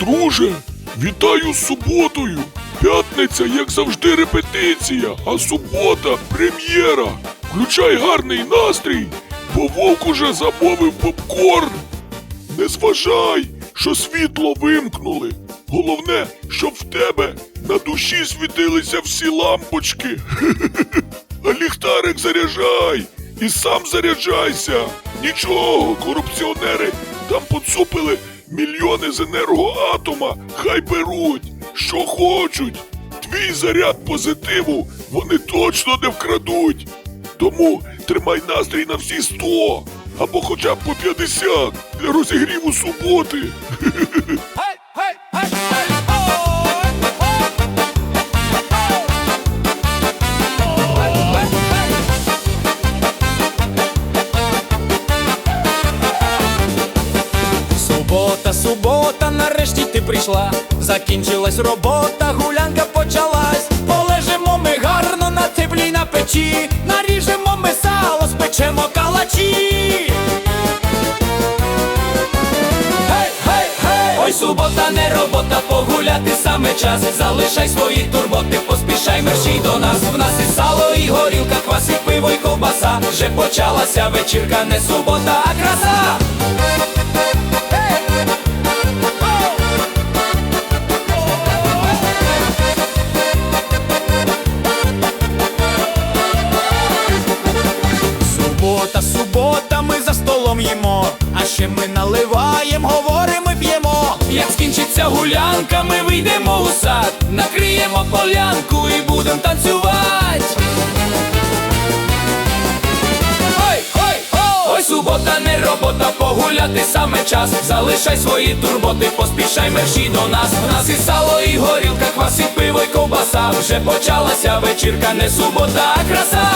Друже, вітаю з суботою. П'ятниця, як завжди, репетиція, а субота прем'єра. Включай гарний настрій, бо вовк уже замовив попкорн. Не зважай, що світло вимкнули. Головне, щоб в тебе на душі світилися всі лампочки. А ліхтарик заряджай і сам заряджайся. Нічого, корупціонери там поцупили мільйони з енергоатома. Хай беруть, що хочуть. Твій заряд позитиву вони точно не вкрадуть. Тому тримай настрій на всі сто або хоча б по 50 для розігріву суботи. Субота, субота, нарешті ти прийшла. Закінчилась робота, гулянка почалась. Полежимо ми гарно на теплі на печі, наріжемо ми сало, спечемо калачі. Ой, субота, не робота, погуляти саме час. Залишай свої турботи, поспішай мерщій до нас. В нас і сало, і горілка, квас, і пиво, і ковбаса. Вже почалася вечірка, не субота, а краса. Субота, субота, ми за столом їмо, а ще ми наливаємо, говоримо, п'ємо. Як скінчиться гулянка, ми вийдемо у сад, накриємо полянку і будемо танцювати. Ой, ой, ой, ой, субота, не робота, погуляти саме час. Залишай свої турботи, поспішай мерщій до нас. В нас і сало, і горілка, квас, і пиво, і ковбаса. Вже почалася вечірка, не субота, а краса.